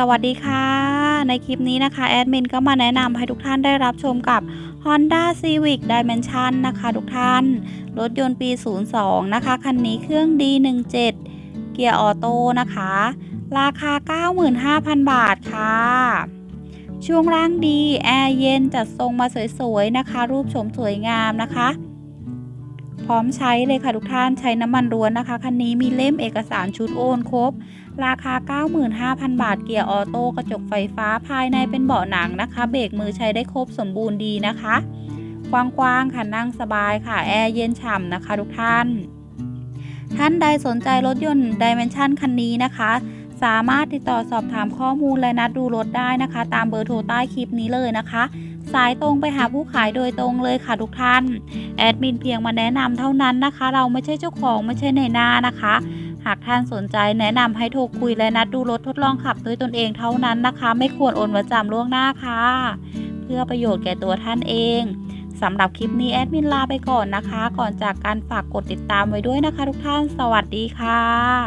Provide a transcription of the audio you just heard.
สวัสดีค่ะ ในคลิปนี้นะคะ แอดมินก็มาแนะนำให้ทุกท่านได้รับชมกับ Honda Civic Dimension นะคะทุกท่าน รถยนต์ปี 02 นะคะ คันนี้เครื่อง D17 เกียร์ออโต้นะคะ ราคา 95,000 บาทค่ะ ช่วงล่างดี แอร์เย็นจัดทรงมาสวยๆนะคะ รูปโฉมสวยงามนะคะ พร้อมใช้เลยค่ะทุกท่านใช้น้ำมันล้วนนะคะคันนี้มีเล่มเอกสารชุดโอนครบ ราคา 95,000 บาทเกียร์ออโต้กระจกไฟฟ้าภายในเป็นเบาะหนังนะคะ เบรกมือใช้ได้ครบสมบูรณ์ดีนะคะกว้างๆค่ะนั่งสบายค่ะแอร์เย็นฉ่ำนะคะ ทุกท่าน ท่านใดสนใจรถยนต์ Dimension คันนี้นะคะ สามารถติดต่อสอบถามข้อมูลและนัดดูรถได้นะคะ ตามเบอร์โทรใต้คลิปนี้เลยนะคะ สายตรงไปหาผู้ขายโดยตรงเลยค่ะทุกท่าน แอดมินเพียงมาแนะนำเท่านั้นนะคะ เราไม่ใช่เจ้าของไม่ใช่ในหน้านะคะ หากท่านสนใจแนะนำให้โทรคุยและนัดดูรถทดลองขับด้วยตนเองเท่านั้นนะคะ ไม่ควรโอนประจำล่วงหน้าค่ะ เพื่อประโยชน์แก่ตัวท่านเองสำหรับคลิปนี้แอดมินลาไปก่อนนะคะ ก่อนจากการฝากกดติดตามไว้ด้วยนะคะ ทุกท่าน สวัสดีค่ะ